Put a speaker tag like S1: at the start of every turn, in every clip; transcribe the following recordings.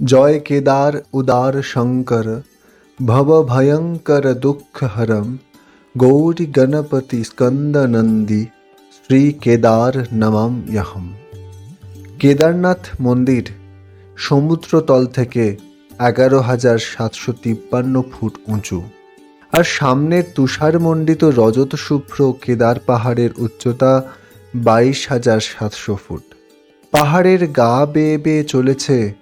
S1: জয় কেদার উদার শঙ্কর, ভব ভয়ঙ্কর দুঃখ হরম গৌরী গণপতি স্কন্দনন্দী, শ্রী কেদার নমম যহম কেদারনাথ মন্দির সমুদ্রতল থেকে এগারো হাজার সাতশো তিপ্পান্ন ফুট উঁচু। আর সামনের তুষারমণ্ডিত রজত শুভ্র কেদার পাহাড়ের উচ্চতা বাইশ হাজার সাতশো ফুট। পাহাড়ের গা বেয়ে বেয়ে চলেছে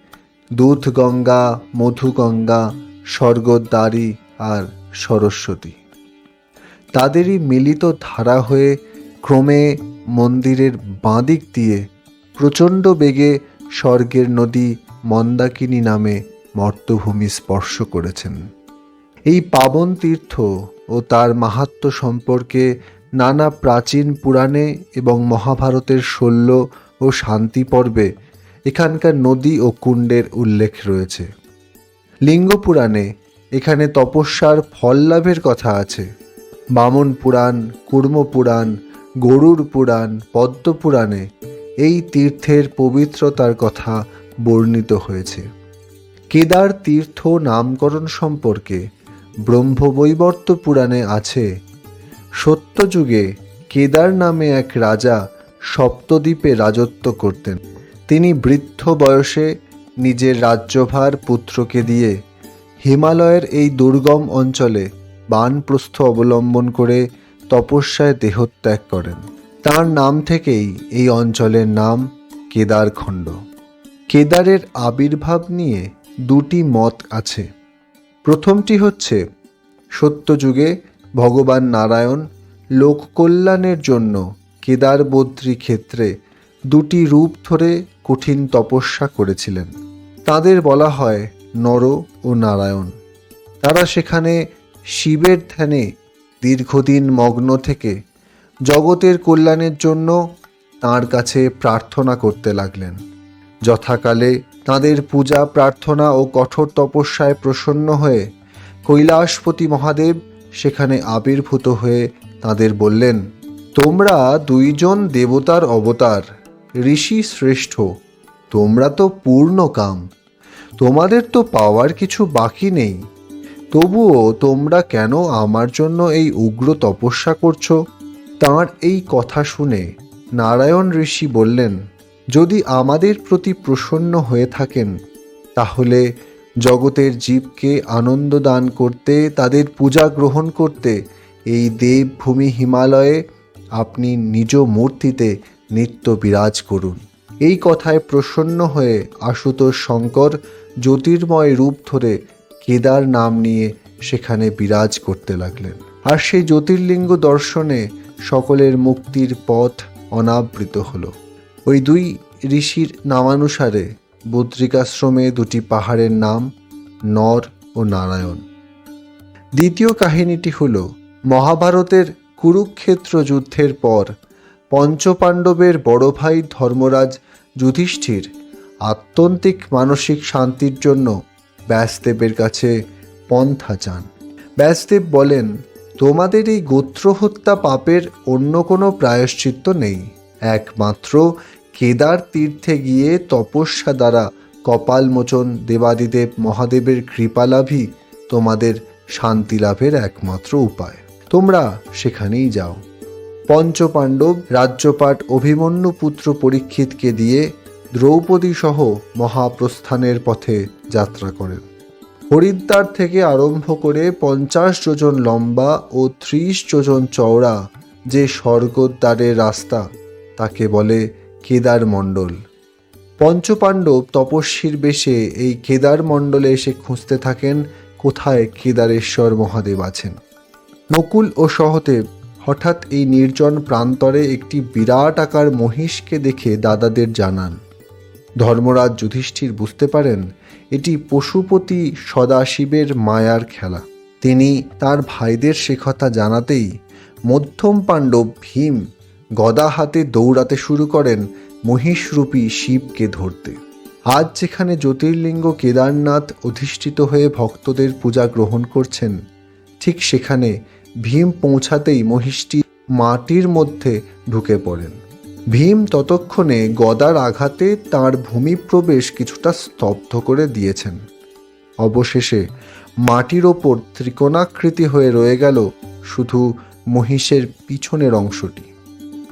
S1: দুধ গঙ্গা মধু গঙ্গা স্বর্গদ্বারী আর সরস্বতী। তাদেরই মিলিত ধারা হয়ে ক্রমে মন্দিরের বাঁদিক দিয়ে প্রচণ্ড বেগে স্বর্গের নদী মন্দাকিনী নামে মর্তভূমি স্পর্শ করেছেন। এই পাবন তীর্থ ও তার মাহাত্ম্য সম্পর্কে নানা প্রাচীন পুরাণে এবং মহাভারতের শল্য ও শান্তি পর্বে এখানকার নদী ও কুণ্ডের উল্লেখ রয়েছে। লিঙ্গ পুরাণে এখানে তপস্যার ফল লাভের কথা আছে। বামন পুরাণ, কুর্ম পুরাণ, গরুর পুরাণ, পদ্ম পুরাণে এই তীর্থের পবিত্রতার কথা বর্ণিত হয়েছে। কেদার তীর্থ নামকরণ সম্পর্কে ব্রহ্মবৈবর্ত পুরাণে আছে, সত্যযুগে কেদার নামে এক রাজা সপ্তদ্বীপে রাজত্ব করতেন। তিনি বৃদ্ধ বয়সে নিজের রাজ্যভার পুত্রকে দিয়ে হিমালয়ের এই দুর্গম অঞ্চলে বানপ্রস্থ অবলম্বন করে তপস্যায় দেহত্যাগ করেন। তার নাম থেকেই এই অঞ্চলের নাম কেদারখণ্ড। কেদারের আবির্ভাব নিয়ে দুটি মত আছে। প্রথমটি হচ্ছে, সত্যযুগে ভগবান নারায়ণ লোককল্যাণের জন্য কেদারবদ্রী ক্ষেত্রে দুটি রূপ ধরে কঠিন তপস্যা করেছিলেন। তাদের বলা হয় নর ও নারায়ণ। তারা সেখানে শিবের ধ্যানে দীর্ঘদিন মগ্ন থেকে জগতের কল্যাণের জন্য তার কাছে প্রার্থনা করতে লাগলেন। যথাকালে তাদের পূজা, প্রার্থনা ও কঠোর তপস্যায় প্রসন্ন হয়ে কৈলাসপতি মহাদেব সেখানে আবির্ভূত হয়ে তাদের বললেন, তোমরা দুইজন দেবতার অবতার। ঋষি শ্রেষ্ঠ, তোমরা তো পূর্ণ কাম। তোমাদের তো পাওয়ার কিছু বাকি নেই। তবুও তোমরা কেন আমার জন্য এই উগ্র তপস্যা করছ? তাঁর এই কথা শুনে নারায়ণ ঋষি বললেন, যদি আমাদের প্রতি প্রসন্ন হয়ে থাকেন, তাহলে জগতের জীবকে আনন্দ দান করতে, তাদের পূজা গ্রহণ করতে, এই দেবভূমি হিমালয়ে আপনি নিজ মূর্তিতে নিত্য বিরাজ করুন। এই কথায় প্রসন্ন হয়ে আশুতোষ শঙ্কর জ্যোতির্ময় রূপ ধরে কেদার নাম নিয়ে সেখানে বিরাজ করতে লাগলেন। আর সেই জ্যোতির্লিঙ্গ দর্শনে সকলের মুক্তির পথ অনাবৃত হল। ওই দুই ঋষির নামানুসারে বদ্রিকাশ্রমে দুটি পাহাড়ের নাম নর ও নারায়ণ। দ্বিতীয় কাহিনীটি হল, মহাভারতের কুরুক্ষেত্র যুদ্ধের পর পঞ্চপাণ্ডবের বড় ভাই ধর্মরাজ যুধিষ্ঠির আত্যন্তিক মানসিক শান্তির জন্য ব্যাসদেবের কাছে পন্থা চান। ব্যাসদেব বলেন, তোমাদের এই গোত্র হত্যা পাপের অন্য কোনো প্রায়শ্চিত্ত নেই। একমাত্র কেদার তীর্থে গিয়ে তপস্যা দ্বারা কপালমোচন দেবাদিদেব মহাদেবের কৃপালাভই তোমাদের শান্তি লাভের একমাত্র উপায়। তোমরা সেখানেই যাও। পঞ্চপাণ্ডব রাজ্যপাট অভিমন্যু পুত্র পরীক্ষিতকে দিয়ে দ্রৌপদী সহ মহাপ্রস্থানের পথে যাত্রা করেন। হরিদ্বার থেকে আরম্ভ করে পঞ্চাশ যোজন লম্বা ও ত্রিশ যোজন চওড়া যে স্বর্গদ্বারের রাস্তা, তাকে বলে কেদার মণ্ডল। পঞ্চপাণ্ডব তপস্বীর বেশে এই কেদার মণ্ডলে এসে খুঁজতে থাকেন, কোথায় কেদারেশ্বর মহাদেব আছেন। নকুল ও সহদেব হঠাৎ এই নির্জন প্রান্তরে একটি বিরাট আকার মহিষকে দেখে দাদাদের জানান, ধর্মরাজ যুধিষ্ঠির বুঝতে পারেন, এটি পশুপতি সদাশিবের মায়ার খেলা। তিনি তার ভাইদের সে কথা জানাতেই মধ্যম পাণ্ডব ভীম গদা হাতে দৌড়াতে শুরু করেন মহিষরূপী শিবকে ধরতে। আজ যেখানে জ্যোতির্লিঙ্গ কেদারনাথ অধিষ্ঠিত হয়ে ভক্তদের পূজা গ্রহণ করছেন, ঠিক সেখানে ভীম পৌঁছাতেই মহিষটি মাটির মধ্যে ঢুকে পড়েন। ভীম ততক্ষণে গদার আঘাতে তার ভূমিপ্রবেশ কিছুটা স্তব্ধ করে দিয়েছেন। অবশেষে মাটির ওপর ত্রিকোণাকৃতি হয়ে রয়ে গেল শুধু মহিষের পিছনের অংশটি।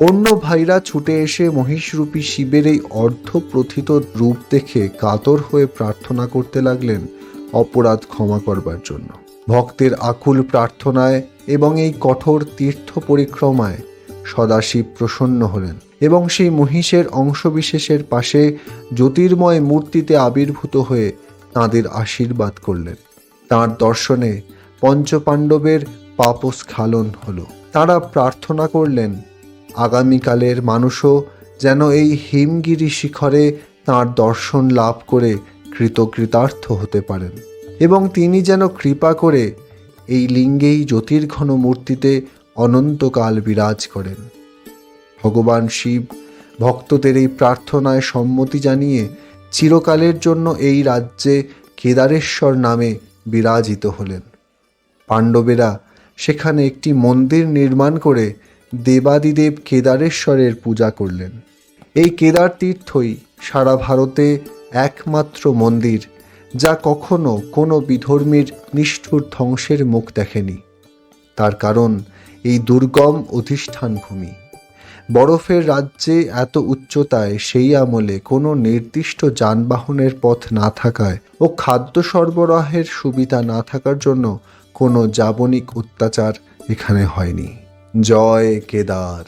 S1: অন্য ভাইরা ছুটে এসে মহিষরূপী শিবের এই অর্ধ প্রথিত রূপ দেখে কাতর হয়ে প্রার্থনা করতে লাগলেন অপরাধ ক্ষমা করবার জন্য। ভক্তের আকুল প্রার্থনায় এবং এই কঠোর তীর্থ পরিক্রমায় সদাশিব প্রসন্ন হলেন এবং সেই মহিষের অংশবিশেষের পাশে জ্যোতির্ময় মূর্তিতে আবির্ভূত হয়ে তাঁদের আশীর্বাদ করলেন। তাঁর দর্শনে পঞ্চপাণ্ডবের পাপস্খালন হল। তারা প্রার্থনা করলেন, আগামীকালের মানুষও যেন এই হিমগিরি শিখরে তাঁর দর্শন লাভ করে কৃতকৃতার্থ হতে পারেন এবং তিনি যেন কৃপা করে এই লিঙ্গেই জ্যোতির্ঘন মূর্তিতে অনন্তকাল বিরাজ করেন। ভগবান শিব ভক্তদের এই প্রার্থনায় সম্মতি জানিয়ে চিরকালের জন্য এই রাজ্যে কেদারেশ্বর নামে বিরাজিত হলেন। পাণ্ডবেরা সেখানে একটি মন্দির নির্মাণ করে দেবাদিদেব কেদারেশ্বরের পূজা করলেন। এই কেদার তীর্থই সারা ভারতে একমাত্র মন্দির যা কখনো কোনো বিধর্মীর নিষ্ঠুর ধ্বংসের মুখ দেখেনি। তার কারণ এই দুর্গম অধিষ্ঠান ভূমি বরফের রাজ্যে এত উচ্চতায় সেই আমলে কোনো নির্দিষ্ট যানবাহনের পথ না থাকায় ও খাদ্য সরবরাহের সুবিধা না থাকার জন্য কোনো যাবনিক অত্যাচার এখানে হয়নি। জয় কেদার।